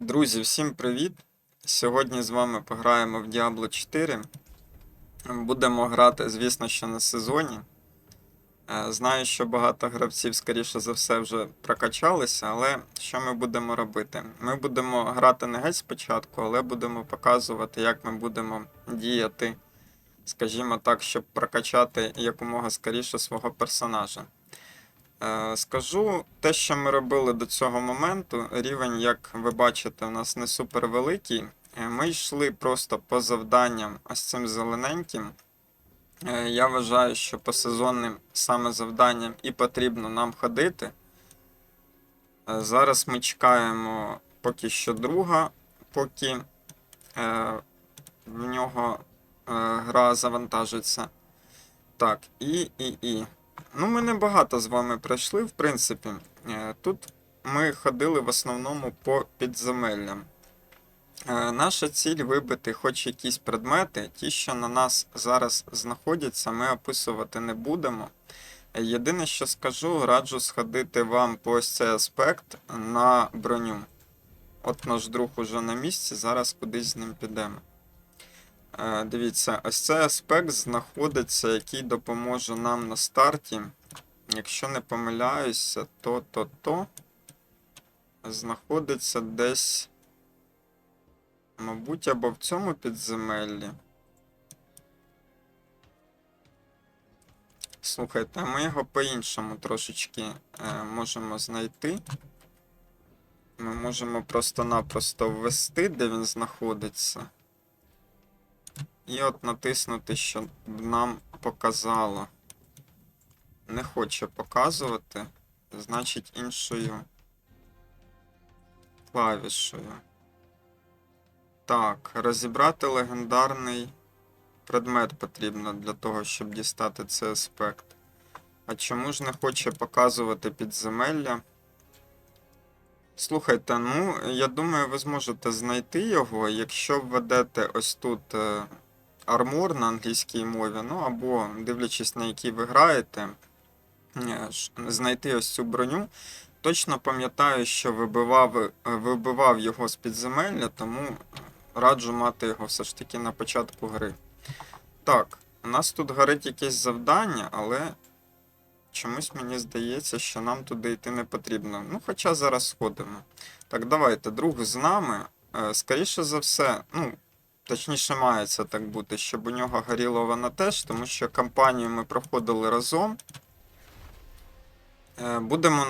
Друзі, всім привіт! Сьогодні з вами пограємо в Diablo 4. Будемо грати, звісно, що на сезоні. Е, Знаю, що багато гравців, скоріше за все, вже прокачалися, але що ми будемо робити? Ми будемо грати не геть спочатку, але будемо показувати, як ми будемо діяти, скажімо так, щоб прокачати якомога скоріше свого персонажа. Е, Скажу те, що ми робили до цього моменту. Рівень, як ви бачите, у нас не супер великий. Е, Ми йшли просто по завданням ось цим зелененьким. Е, Я вважаю, що по сезонним саме завданням і потрібно нам ходити. Зараз ми чекаємо поки що друга, поки в нього гра завантажиться. Так, і, і, і. Ну, ми не багато з вами пройшли, в принципі. Е, Тут ми ходили в основному по підземеллям. Е, Наша ціль вибити хоч якісь предмети. Ті, що на нас зараз знаходяться, ми описувати не будемо. Єдине, що скажу, раджу сходити вам по ось цей аспект на броню. От наш друг уже на місці, зараз кудись з ним підемо. Е, Дивіться, ось цей аспект знаходиться, який допоможе нам на старті. Якщо не помиляюся, то то то знаходиться десь, мабуть, або в цьому підземеллі. Слухайте, ми його по-іншому трошечки е, можемо знайти. Ми можемо просто-напросто ввести, де він знаходиться. І от натиснути, щоб нам показало. Не хоче показувати, значить іншою клавішою. Так, розібрати легендарний предмет потрібно для того, щоб дістати цей аспект. А чому ж не хоче показувати підземелля? Слухайте, ну, я думаю, ви зможете знайти його, якщо введете ось тут. Армор на англійській мові, ну або дивлячись на який ви граєте, е, знайти ось цю броню. Точно пам'ятаю, що вибивав, е, вибивав його з підземелля, тому раджу мати його все ж таки на початку гри. Так, у нас тут горить якесь завдання, але чомусь мені здається, що нам туди йти не потрібно. Ну, хоча зараз сходимо. Так, давайте, друг з нами. Е, Скоріше за все, ну, Точніше, має це так бути, щоб у нього горіла вона теж, тому що кампанію ми проходили разом. Е, Будемо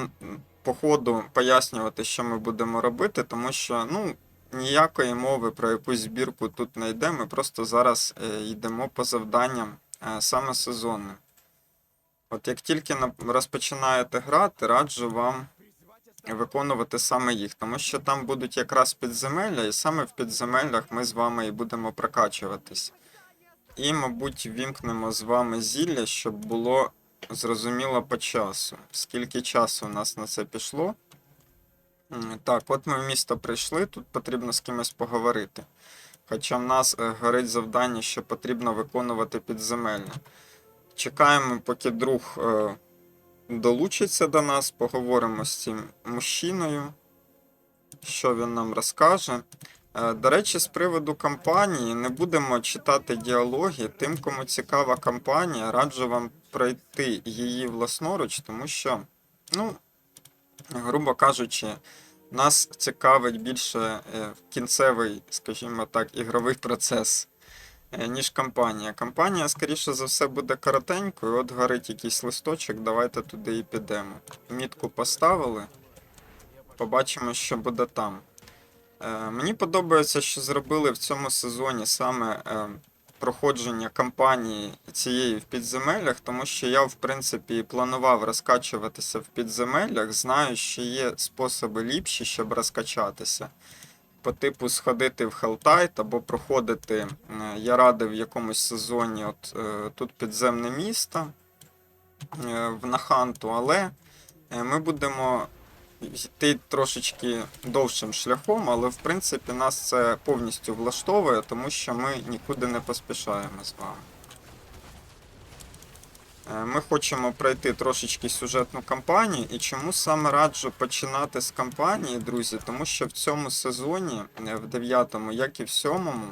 по ходу пояснювати, що ми будемо робити, тому що ну, ніякої мови про якусь збірку тут не йде. Ми просто зараз е, йдемо по завданням е, саме сезонним. От як тільки розпочинаєте грати, раджу вам виконувати саме їх, тому що там будуть якраз підземелля, і саме в підземеллях ми з вами і будемо прокачуватись. І, мабуть, вімкнемо з вами зілля, щоб було зрозуміло по часу. Скільки часу у нас на це пішло. Так, от ми в місто прийшли, тут потрібно з кимось поговорити. Хоча в нас е, горить завдання, що потрібно виконувати підземелля. Чекаємо, поки друг е, долучиться до нас, поговоримо з цим мужчиною, що він нам розкаже. Е, До речі, з приводу кампанії не будемо читати діалоги. Тим, кому цікава кампанія, раджу вам пройти її власноруч, тому що, ну, грубо кажучи, нас цікавить більше е, кінцевий, скажімо так, ігровий процес ніж кампанія. Кампанія, скоріше за все, буде коротенькою. От горить якийсь листочок, давайте туди і підемо. Мітку поставили. Побачимо, що буде там. Е, мені подобається, що зробили в цьому сезоні саме е, проходження кампанії цієї в підземеллях, тому що я, в принципі, планував розкачуватися в підземеллях. Знаю, що є способи ліпші, щоб розкачатися по типу сходити в Хелтайт або проходити. е, Я радив в якомусь сезоні от е, тут підземне місто е, в Наханту, але ми будемо йти трошечки довшим шляхом, але в принципі нас це повністю влаштовує, тому що ми нікуди не поспішаємо з вами. Е, Ми хочемо пройти трошечки сюжетну кампанію, і чому саме раджу починати з кампанії, друзі? Тому що в цьому сезоні, е, в дев'ятому, як і в сьомому,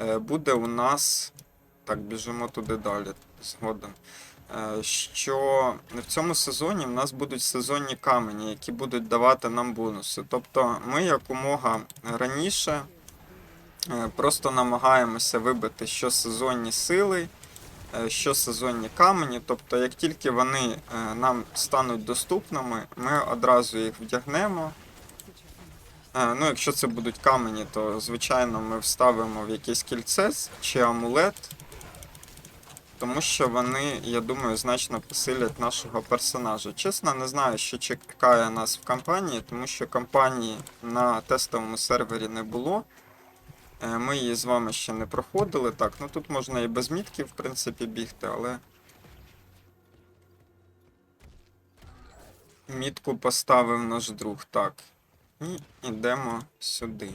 е, буде у нас. Так, біжимо туди далі згодом. Що в цьому сезоні в нас будуть сезонні камені, які будуть давати нам бонуси. Тобто ми якомога раніше просто намагаємося вибити що сезонні сили, е, що сезонні камені. Тобто, як тільки вони е, нам стануть доступними, ми одразу їх вдягнемо. Е, Ну, якщо це будуть камені, то звичайно ми вставимо в якесь кільце чи амулет, тому що вони, я думаю, значно посилять нашого персонажа. Чесно, не знаю, що чекає нас в кампанії, тому що кампанії на тестовому сервері не було. Е, Ми її з вами ще не проходили. Так, ну тут можна і без мітки, в принципі, бігти, але. Мітку поставив наш друг. Так. І йдемо сюди.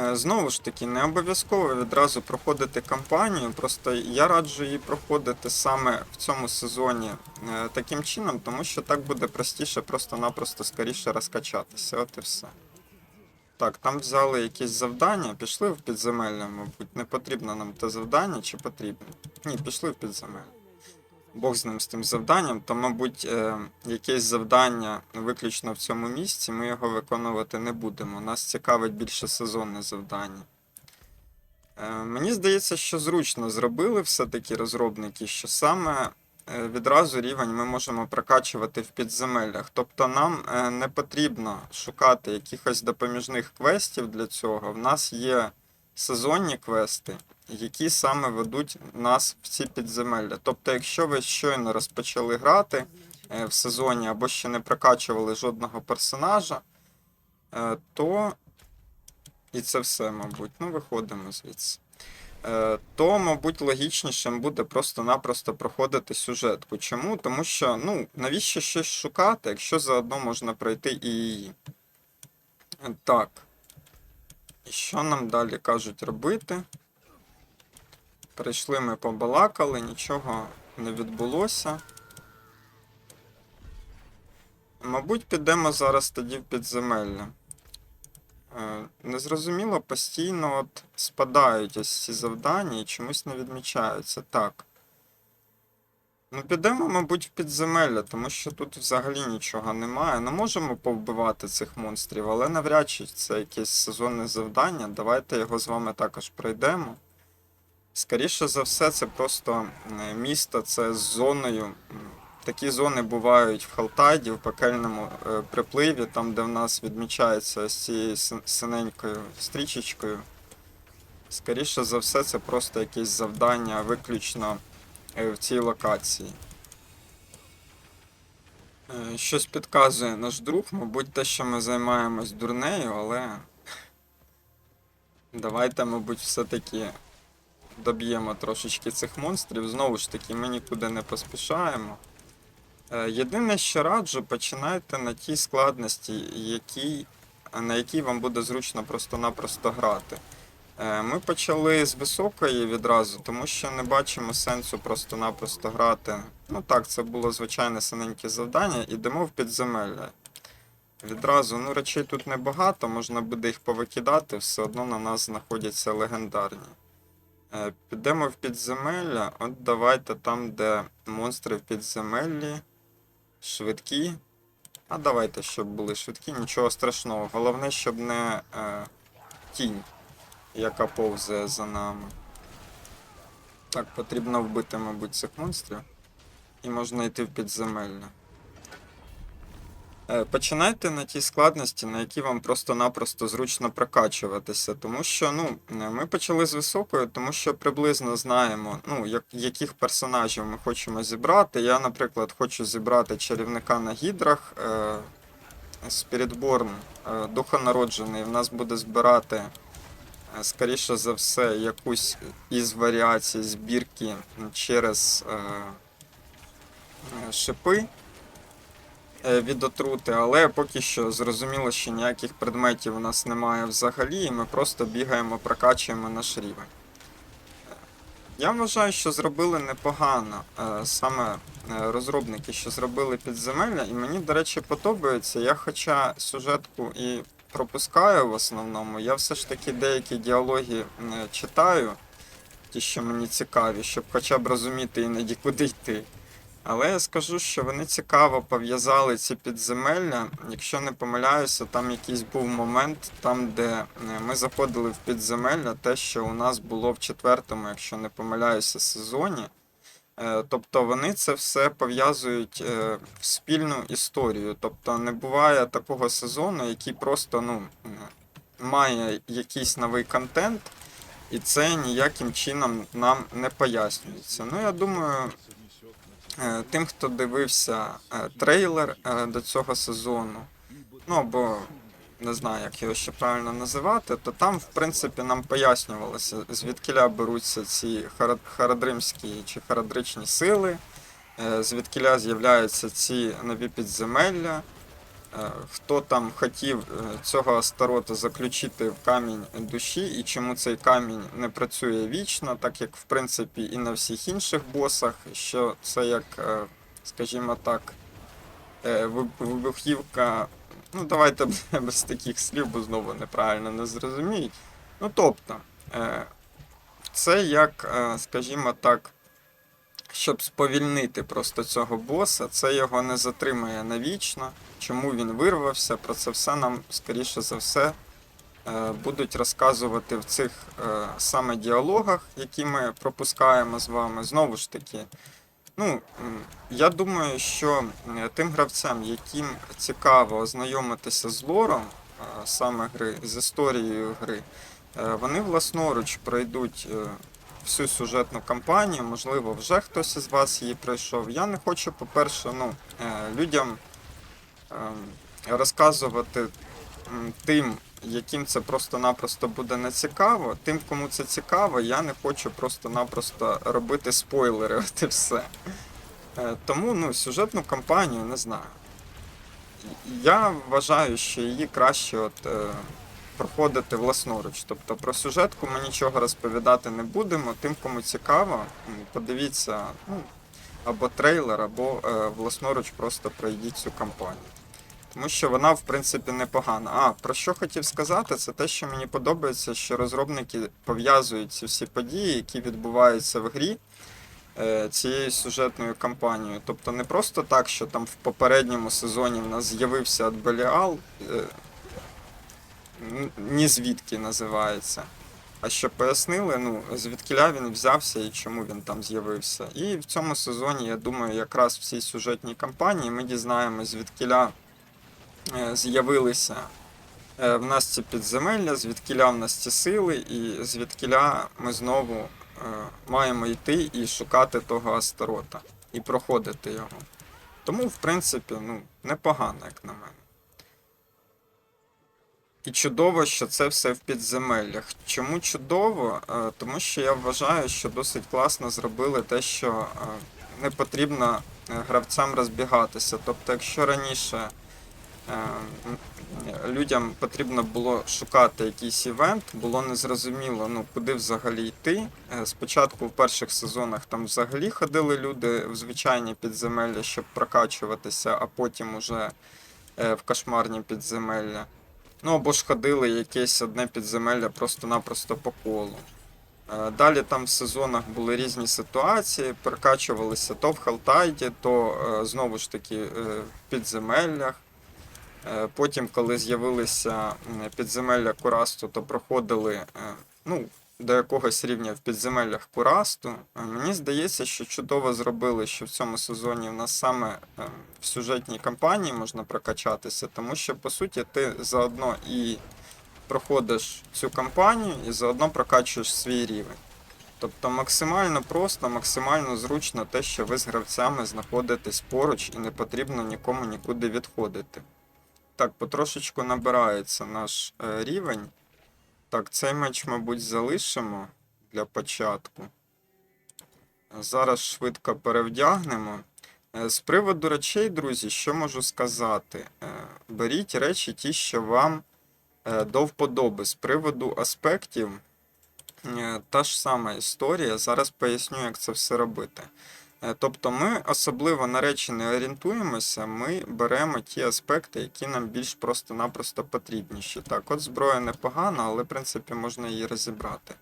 Е, Знову ж таки, не обов'язково відразу проходити кампанію. Просто я раджу її проходити саме в цьому сезоні е, таким чином, тому що так буде простіше, просто-напросто скоріше розкачатися. От і все. Так, там взяли якісь завдання, пішли в підземелля, мабуть. Не потрібно нам те завдання, чи потрібно? Ні, пішли в підземелля. Бог з ним з тим завданням, то, мабуть, е, якесь завдання виключно в цьому місці, ми його виконувати не будемо. Нас цікавить більше сезонне завдання. Е, мені здається, що зручно зробили все-таки розробники, що саме відразу рівень ми можемо прокачувати в підземеллях. Тобто нам е, не потрібно шукати якихось допоміжних квестів для цього. В нас є сезонні квести, які саме ведуть нас в ці підземелля. Тобто, якщо ви щойно розпочали грати е, в сезоні або ще не прокачували жодного персонажа, е, то і це все, мабуть. Ну, виходимо звідси. Е, То, мабуть, логічнішим буде просто-напросто проходити сюжетку. Чому? Тому що, ну, навіщо щось шукати, якщо заодно можна пройти і її. Так. І що нам далі кажуть робити? Прийшли ми побалакали, нічого не відбулося. Мабуть, підемо зараз тоді в підземелля. Е, Незрозуміло, постійно от спадають ось ці завдання і чомусь не відмічаються. Так. Ну, підемо, мабуть, в підземелля, тому що тут взагалі нічого немає. Не можемо повбивати цих монстрів, але навряд чи це якесь сезонне завдання. Давайте його з вами також пройдемо. Скоріше за все, це просто е, місто, це з зоною. Такі зони бувають в Халтайді, в пекельному е, припливі, там, де в нас відмічається ось цією синенькою стрічечкою. Скоріше за все, це просто якесь завдання виключно е, в цій локації. Е, Щось підказує наш друг, мабуть, те, що ми займаємось дурнею, але давайте, мабуть, все-таки доб'ємо трошечки цих монстрів. Знову ж таки, ми нікуди не поспішаємо. Е, Єдине, що раджу, починайте на тій складності, якій, на якій вам буде зручно просто-напросто грати. Е, Ми почали з високої відразу, тому що не бачимо сенсу просто-напросто грати. Ну так, це було звичайне синеньке завдання, ідемо в підземелля. Відразу, ну речей тут небагато, можна буде їх повикидати, все одно на нас знаходяться легендарні. Е, Підемо в підземелля. От давайте там, де монстри в підземеллі. Швидкі. А давайте, щоб були швидкі, нічого страшного. Головне, щоб не е, тінь, яка повзе за нами. Так, потрібно вбити, мабуть, цих монстрів. І можна йти в підземелля. Е, Починайте на тій складності, на якій вам просто-напросто зручно прокачуватися. Тому що ну, е, ми почали з високої, тому що приблизно знаємо, ну, як, яких персонажів ми хочемо зібрати. Я, наприклад, хочу зібрати чарівника на гідрах. Е, Спірітборн, е, духонароджений, в нас буде збирати, е, скоріше за все, якусь із варіацій збірки через е, шипи від отрути, але поки що зрозуміло, що ніяких предметів у нас немає взагалі, і ми просто бігаємо, прокачуємо наш рівень. Е, Я вважаю, що зробили непогано е, саме е, розробники, що зробили підземелля, і мені, до речі, подобається. Я хоча сюжетку і пропускаю в основному, я все ж таки деякі діалоги е, читаю, ті, що мені цікаві, щоб хоча б розуміти іноді куди йти. Але я скажу, що вони цікаво пов'язали ці підземелля. Якщо не помиляюся, там якийсь був момент, там, де е, ми заходили в підземелля, те, що у нас було в четвертому, якщо не помиляюся, сезоні. Е, Тобто вони це все пов'язують е, в спільну історію. Тобто не буває такого сезону, який просто ну, має якийсь новий контент, і це ніяким чином нам не пояснюється. Ну, я думаю, тим, хто дивився е, трейлер е, до цього сезону, ну або не знаю, як його ще правильно називати, то там, в принципі, нам пояснювалося, звідкіля беруться ці харадримські чи харадричні сили, звідкіля з'являються ці нові підземелля. Е, Хто там хотів е, цього Астарота заключити в камінь душі, і чому цей камінь не працює вічно, так як в принципі і на всіх інших босах, що це як, е, скажімо так, вибухівка. Ну, давайте без таких слів, бо знову неправильно не зрозуміють. Ну, тобто, це як, скажімо так, щоб сповільнити просто цього боса, це його не затримає навічно. Чому він вирвався, про це все нам, скоріше за все, е, будуть розказувати в цих е, саме діалогах, які ми пропускаємо з вами. Знову ж таки, ну, я думаю, що тим гравцям, яким цікаво ознайомитися з лором е, саме гри, з історією гри, вони власноруч пройдуть всю сюжетну кампанію. Можливо, вже хтось із вас її пройшов. Я не хочу, по-перше, ну, е, людям ем, розказувати тим, яким це просто-напросто буде нецікаво. Тим, кому це цікаво, я не хочу просто-напросто робити спойлери, от і все. Е, Тому ну, сюжетну кампанію не знаю. Я вважаю, що її краще от, е, проходити власноруч. Тобто про сюжетку ми нічого розповідати не будемо. Тим, кому цікаво, подивіться ну, або трейлер, або е, власноруч просто пройдіть цю кампанію. Тому що вона, в принципі, непогана. А, про що хотів сказати, це те, що мені подобається, що розробники пов'язують ці всі події, які відбуваються в грі е, цією сюжетною кампанією. Тобто не просто так, що там в попередньому сезоні в нас з'явився Беліал, е, ні звідки називається. А що пояснили, ну, звідкиля він взявся і чому він там з'явився. І в цьому сезоні, я думаю, якраз в цій сюжетній кампанії ми дізнаємося, звідкиля е, з'явилися е, в нас ці підземелля, звідкиля в нас ці сили, і звідкиля ми знову е, маємо йти і шукати того Астарота і проходити його. Тому, в принципі, ну, непогано, як на мене. І чудово, що це все в підземеллях. Чому чудово? Е, Тому що я вважаю, що досить класно зробили те, що е, не потрібно е, гравцям розбігатися. Тобто, якщо раніше людям потрібно було шукати якийсь івент, було незрозуміло, ну куди взагалі йти. Спочатку в перших сезонах там взагалі ходили люди в звичайні підземелля, щоб прокачуватися, а потім уже в кошмарні підземелля. Ну або ж ходили якесь одне підземелля просто-напросто по колу. Е, Далі там в сезонах були різні ситуації, прокачувалися то в Халтайді, то е, знову ж таки е, в підземеллях. Потім, коли з'явилися підземелля Курасту, то проходили ну, до якогось рівня в підземеллях Курасту. Е, Мені здається, що чудово зробили, що в цьому сезоні в нас саме е, в сюжетній кампанії можна прокачатися, тому що по суті ти заодно і проходиш цю кампанію, і заодно прокачуєш свій рівень. Тобто максимально просто, максимально зручно те, що ви з гравцями знаходитесь поруч і не потрібно нікому нікуди відходити. Так, потрошечку набирається наш е, рівень. Так, цей меч, мабуть, залишимо для початку. Зараз швидко перевдягнемо. Е, З приводу речей, друзі, що можу сказати? Е, Беріть речі ті, що вам е, до вподоби. З приводу аспектів, Та ж сама історія. Зараз поясню, як це все робити. Е, Тобто ми особливо на речі не орієнтуємося, ми беремо ті аспекти, які нам більш просто-напросто потрібніші. Так, от зброя непогана, але в принципі можна її розібрати.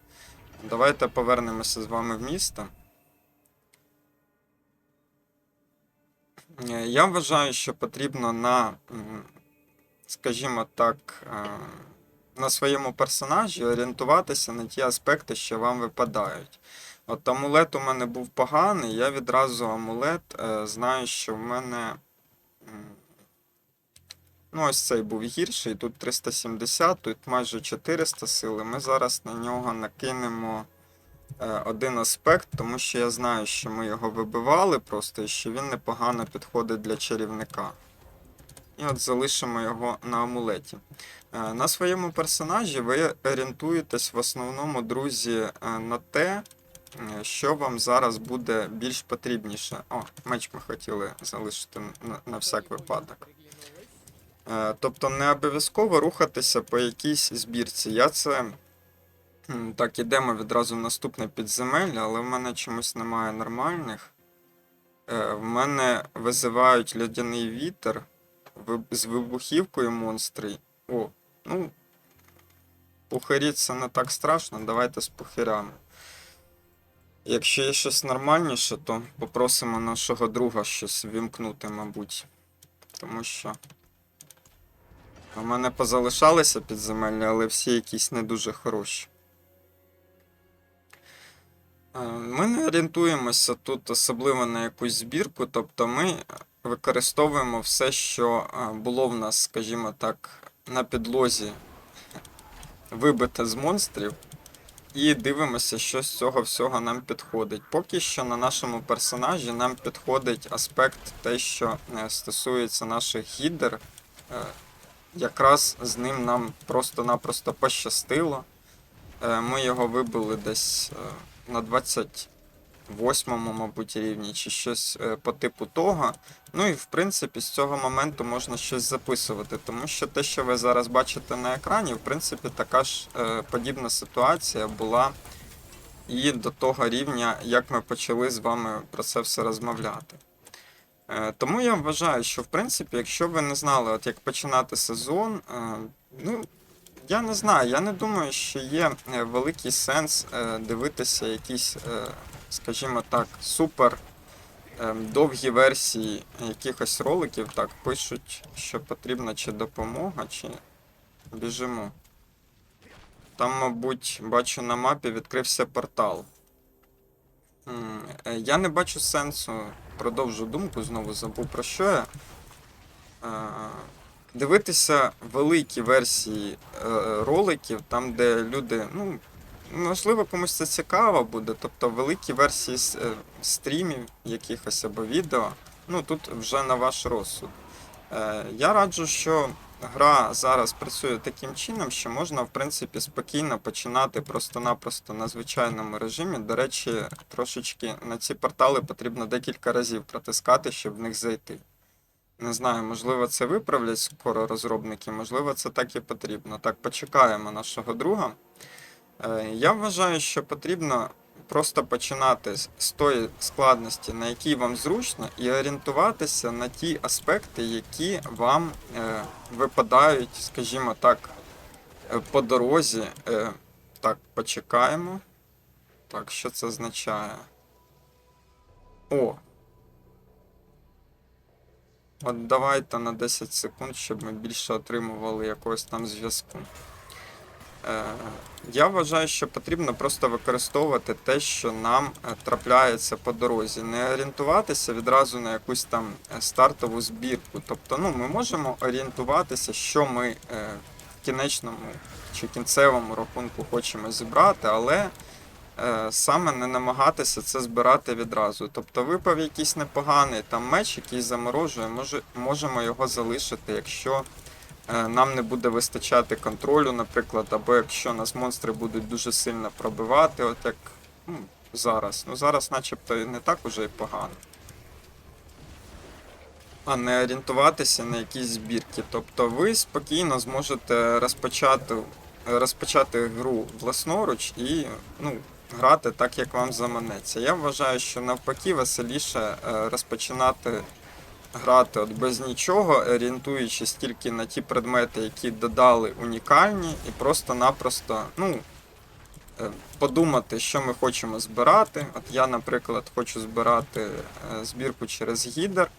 Давайте повернемося з вами в місто. Е, Я вважаю, що потрібно на, скажімо так, е, на своєму персонажі орієнтуватися на ті аспекти, що вам випадають. От амулет у мене був поганий, я відразу амулет е, знаю, що в мене. Ну, ось цей був гірший, тут 370, тут майже 400 сили. Ми зараз на нього накинемо е, один аспект, тому що я знаю, що ми його вибивали просто і що він непогано підходить для чарівника. І от залишимо його на амулеті. Е, На своєму персонажі ви орієнтуєтесь в основному, друзі, на те, що вам зараз буде більш потрібніше. О, меч ми хотіли залишити на, на всяк випадок. Е, Тобто не обов'язково рухатися по якійсь збірці. Я це. Так, ідемо відразу в наступне підземелля, але в мене чомусь немає нормальних. Е, В мене визивають льодяний вітер з вибухівкою монстри. О, ну. Пухарі не так страшно, давайте з пухарями. Якщо є щось нормальніше, то попросимо нашого друга щось вімкнути, мабуть. Тому що. У мене позалишалися підземелля, але всі якісь не дуже хороші. Е, Ми не орієнтуємося тут особливо на якусь збірку, тобто ми використовуємо все, що е, було в нас, скажімо так, на підлозі вибите з монстрів, і дивимося, що з цього всього нам підходить. Поки що на нашому персонажі нам підходить аспект, те, що е, стосується наших гідер. Е, якраз з ним нам просто-напросто пощастило. Е, ми його вибили десь на 20 восьмому, мабуть, рівні, чи щось е, по типу того. Ну і в принципі з цього моменту можна щось записувати, тому що те, що ви зараз бачите на екрані, в принципі, така ж е, подібна ситуація була і до того рівня, як ми почали з вами про це все розмовляти. Е, тому я вважаю, що в принципі, якщо ви не знали, от як починати сезон, ну я не знаю, я не думаю, що є великий сенс дивитися якісь скажімо так, супер е, довгі версії якихось роликів. Так, пишуть, що потрібна чи допомога, чи біжимо. Там, мабуть, бачу на мапі відкрився портал. Е, Я не бачу сенсу, продовжу думку, знову забув про що я. Е, Дивитися великі версії е, роликів, там, де люди, ну, можливо, комусь це цікаво буде, тобто великі версії е, стрімів якихось або відео, ну тут вже на ваш розсуд. Е, Я раджу, що гра зараз працює таким чином, що можна, в принципі, спокійно починати просто-напросто на звичайному режимі. До речі, трошечки на ці портали потрібно декілька разів протискати, щоб в них зайти. Не знаю, можливо, це виправлять скоро розробники, можливо, це так і потрібно. Так, почекаємо нашого друга. Е, Я вважаю, що потрібно просто починати з тої складності, на якій вам зручно, і орієнтуватися на ті аспекти, які вам е, випадають, скажімо так, е, по дорозі. Так, почекаємо. Так, що це означає? О, От давайте на 10 секунд, щоб ми більше отримували якогось там зв'язку. Е, я вважаю, що потрібно просто використовувати те, що нам е, трапляється по дорозі. Не орієнтуватися відразу на якусь там е, стартову збірку. Тобто, ну, ми можемо орієнтуватися, що ми в кінечному чи кінцевому рахунку хочемо зібрати, але саме не намагатися це збирати відразу. Тобто випав якийсь непоганий там меч, який заморожує, може, можемо його залишити, якщо нам не буде вистачати контролю, наприклад, або якщо нас монстри будуть дуже сильно пробивати, от як ну, зараз. Ну зараз начебто і не так уже і погано. А не орієнтуватися на якісь збірки. Тобто ви спокійно зможете розпочати розпочати гру власноруч і ну, грати так, як вам заманеться. Я вважаю, що навпаки веселіше е, розпочинати грати от без нічого, орієнтуючись тільки на ті предмети, які додали унікальні, і просто-напросто, ну. е, Подумати, що ми хочемо збирати. От я, наприклад, хочу збирати е, збірку через гідер,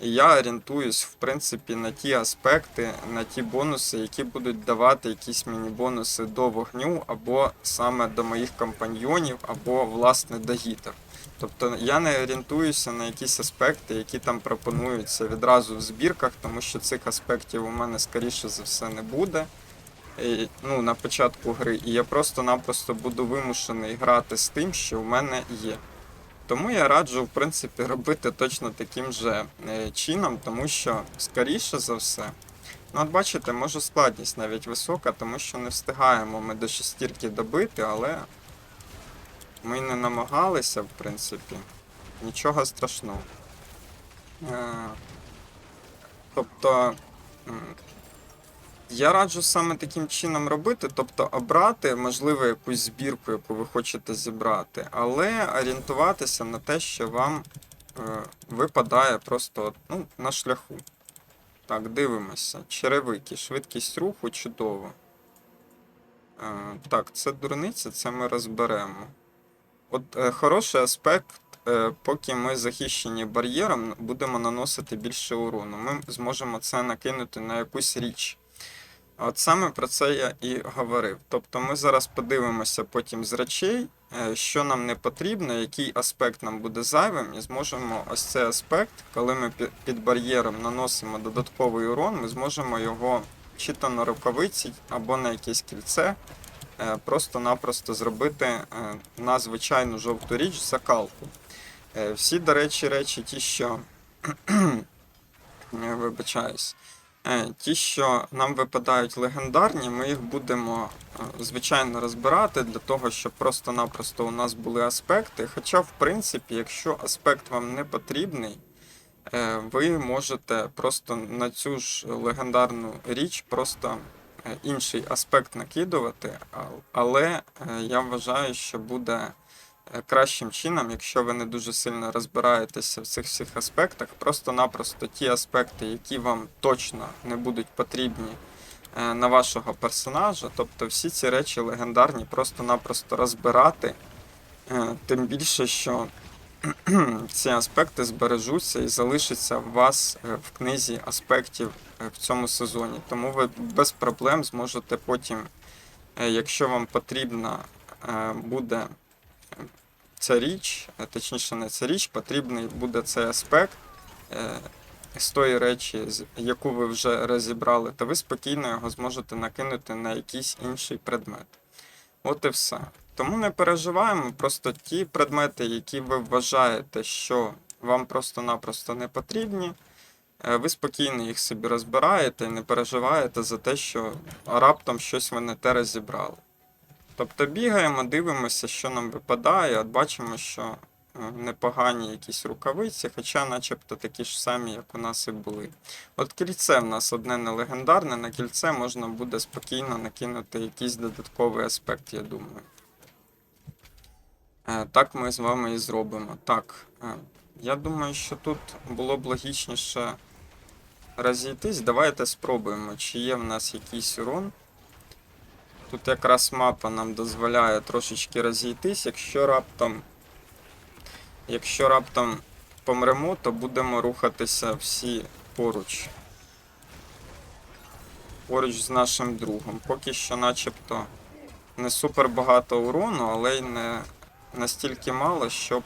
і я орієнтуюсь, в принципі, на ті аспекти, на ті бонуси, які будуть давати якісь міні-бонуси до вогню, або саме до моїх компаньйонів, або власне до гідер. Тобто я не орієнтуюся на якісь аспекти, які там пропонуються відразу в збірках, тому що цих аспектів у мене скоріше за все не буде. І, ну, на початку гри, і я просто-напросто буду вимушений грати з тим, що в мене є. Тому я раджу, в принципі, робити точно таким же е, чином, тому що, скоріше за все, ну, от бачите, може складність навіть висока, тому що не встигаємо ми до шестірки добити, але ми не намагалися, в принципі, нічого страшного. Е, Тобто. я раджу саме таким чином робити, тобто обрати, можливо, якусь збірку, яку ви хочете зібрати, але орієнтуватися на те, що вам е, випадає просто ну, на шляху. Так, дивимося. Черевики, швидкість руху чудово. Е, так, це дурниця, це ми розберемо. От е, хороший аспект, е, поки ми захищені бар'єром, будемо наносити більше урону. Ми зможемо це накинути на якусь річ. От саме про це я і говорив. Тобто ми зараз подивимося потім з речей, е, що нам не потрібно, який аспект нам буде зайвим, і зможемо ось цей аспект, коли ми під бар'єром наносимо додатковий урон, ми зможемо його чи то на рукавиці або на якесь кільце просто-напросто зробити е, на звичайну жовту річ закалку. Е, Всі, до речі, речі, ті, що вибачаюсь. Е, Ті, що нам випадають легендарні, ми їх будемо е, звичайно розбирати для того, щоб просто-напросто у нас були аспекти. Хоча, в принципі, якщо аспект вам не потрібний, е, ви можете просто на цю ж легендарну річ просто е, інший аспект накидувати, але е, я вважаю, що буде е, кращим чином, якщо ви не дуже сильно розбираєтеся в цих всіх аспектах, просто-напросто ті аспекти, які вам точно не будуть потрібні е, на вашого персонажа, тобто всі ці речі легендарні просто-напросто розбирати, Е, тим більше, що ці аспекти збережуться і залишаться у вас е, в книзі аспектів е, в цьому сезоні. Тому ви без проблем зможете потім, е, якщо вам потрібна буде ця річ, точніше не ця річ, потрібний буде цей аспект з тої речі, яку ви вже розібрали, то ви спокійно його зможете накинути на якийсь інший предмет. От і все. Тому не переживаємо, просто ті предмети, які ви вважаєте, що вам просто-напросто не потрібні, е, ви спокійно їх собі розбираєте і не переживаєте за те, що раптом щось ви не те розібрали. Тобто бігаємо, дивимося, що нам випадає, от бачимо, що е, непогані якісь рукавиці, хоча начебто такі ж самі, як у нас і були. От кільце в нас одне не легендарне, на кільце можна буде спокійно накинути якийсь додатковий аспект, я думаю. Е, Так ми з вами і зробимо. Так, е, я думаю, що тут було б логічніше розійтись. Давайте спробуємо, чи є в нас якийсь урон. Тут якраз мапа нам дозволяє трошечки розійтись. Якщо раптом. Якщо раптом помремо, то будемо рухатися всі поруч. Поруч з нашим другом. Поки що, начебто, не супер багато урону, але й не настільки мало, щоб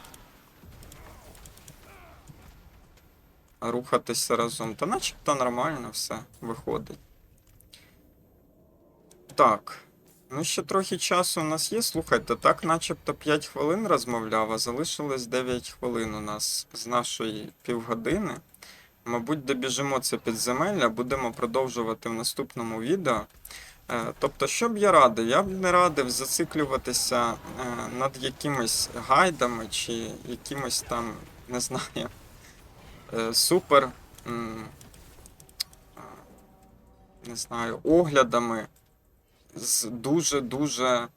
рухатися разом. Та начебто нормально все виходить. Так. Ну, ще трохи часу у нас є. Слухайте, так начебто 5 хвилин розмовляв, а залишилось 9 хвилин у нас з нашої півгодини. Мабуть, добіжимо це підземелля, будемо продовжувати в наступному відео. Е, Тобто, що б я радив? Я б не радив зациклюватися е, над якимись гайдами чи якимось там, не знаю, е, супер, не знаю, оглядами з дуже-дуже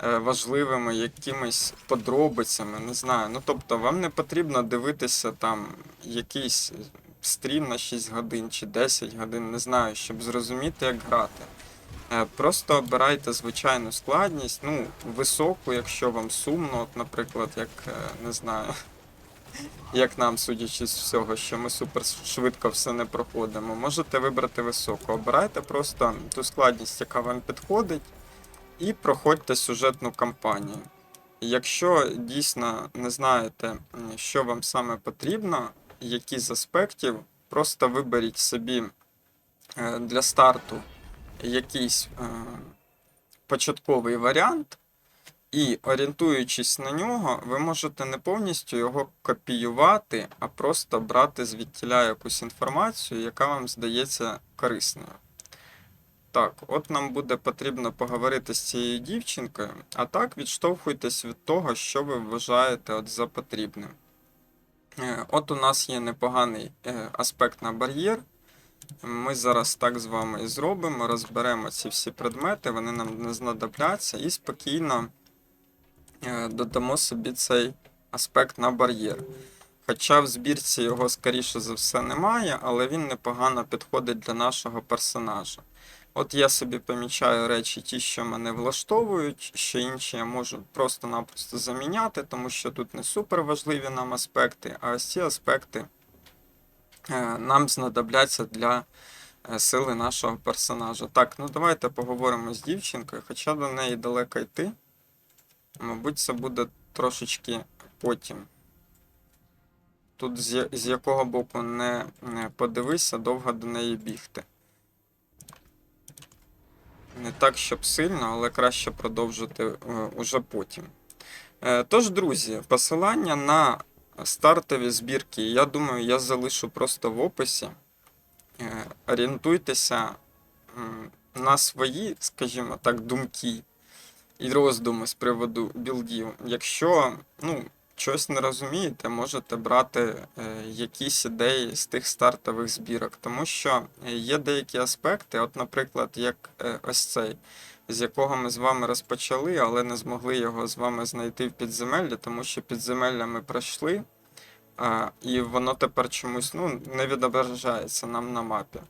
важливими якимись подробицями, не знаю. Ну, тобто, вам не потрібно дивитися там якийсь стрім на 6 годин чи 10 годин, не знаю, щоб зрозуміти, як грати. Е, Просто обирайте звичайну складність, ну, високу, якщо вам сумно, от, наприклад, як е, не знаю, як нам, судячи з всього, що ми супер швидко все не проходимо. Можете вибрати високу. Обирайте просто ту складність, яка вам підходить, і проходьте сюжетну кампанію. Якщо дійсно не знаєте, що вам саме потрібно, які з аспектів, просто виберіть собі е, для старту якийсь е, початковий варіант, і орієнтуючись на нього, ви можете не повністю його копіювати, а просто брати звідтіля якусь інформацію, яка вам здається корисною. Так, от нам буде потрібно поговорити з цією дівчинкою, а так відштовхуйтесь від того, що ви вважаєте от за потрібним. Е, От у нас є непоганий е, аспект на бар'єр. Ми зараз так з вами і зробимо, розберемо ці всі предмети, вони нам не знадобляться, і спокійно е, додамо собі цей аспект на бар'єр. Хоча в збірці його, скоріше за все, немає, але він непогано підходить для нашого персонажа. От я собі помічаю речі, ті, що мене влаштовують, що інші я можу просто-напросто заміняти, тому що тут не супер важливі нам аспекти, а ось ці аспекти нам знадобляться для е, сили нашого персонажа. Так, ну давайте поговоримо з дівчинкою, хоча до неї далеко йти. Мабуть, це буде трошечки потім. Тут з, якого боку не, подивися, довго до неї бігти. Не так, щоб сильно, але краще продовжити е, уже потім. Е, Тож, друзі, посилання на стартові збірки, я думаю, я залишу просто в описі. Е, Орієнтуйтеся на свої, скажімо так, думки і роздуми з приводу білдів. Якщо ну, щось не розумієте, можете брати е, якісь ідеї з тих стартових збірок, тому що є деякі аспекти, от, наприклад, як е, ось цей, з якого ми з вами розпочали, але не змогли його з вами знайти в підземеллі, тому що підземелля ми пройшли, а, і воно тепер чомусь ну, не відображається нам на мапі.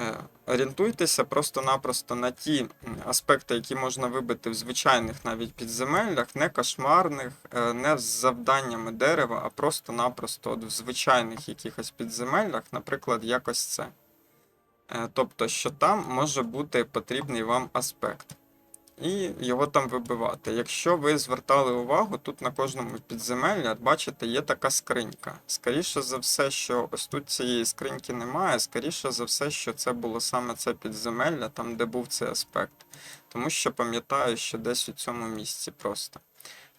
Е, Орієнтуйтеся просто-напросто на ті аспекти, які можна вибити в звичайних навіть підземеллях, не кошмарних, е, не з завданнями дерева, а просто-напросто в звичайних якихось підземеллях, наприклад, якось це. Е, Тобто, що там може бути потрібний вам аспект. І його там вибивати. Якщо ви звертали увагу, тут на кожному підземеллі, бачите, є така скринька. Скоріше за все, що ось тут цієї скриньки немає, скоріше за все, що це було саме це підземелля, там де був цей аспект. Тому що пам'ятаю, що десь у цьому місці просто.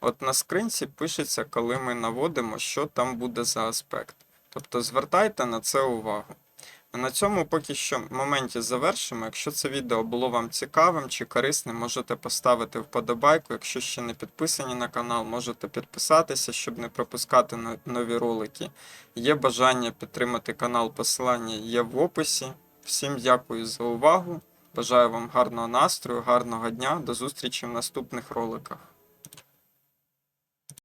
От на скринці пишеться, коли ми наводимо, що там буде за аспект. Тобто звертайте на це увагу. На цьому поки що моменті завершимо. Якщо це відео було вам цікавим чи корисним, можете поставити вподобайку. Якщо ще не підписані на канал, можете підписатися, щоб не пропускати нові ролики. Є бажання підтримати канал, посилання є в описі. Всім дякую за увагу. Бажаю вам гарного настрою, гарного дня. До зустрічі в наступних роликах.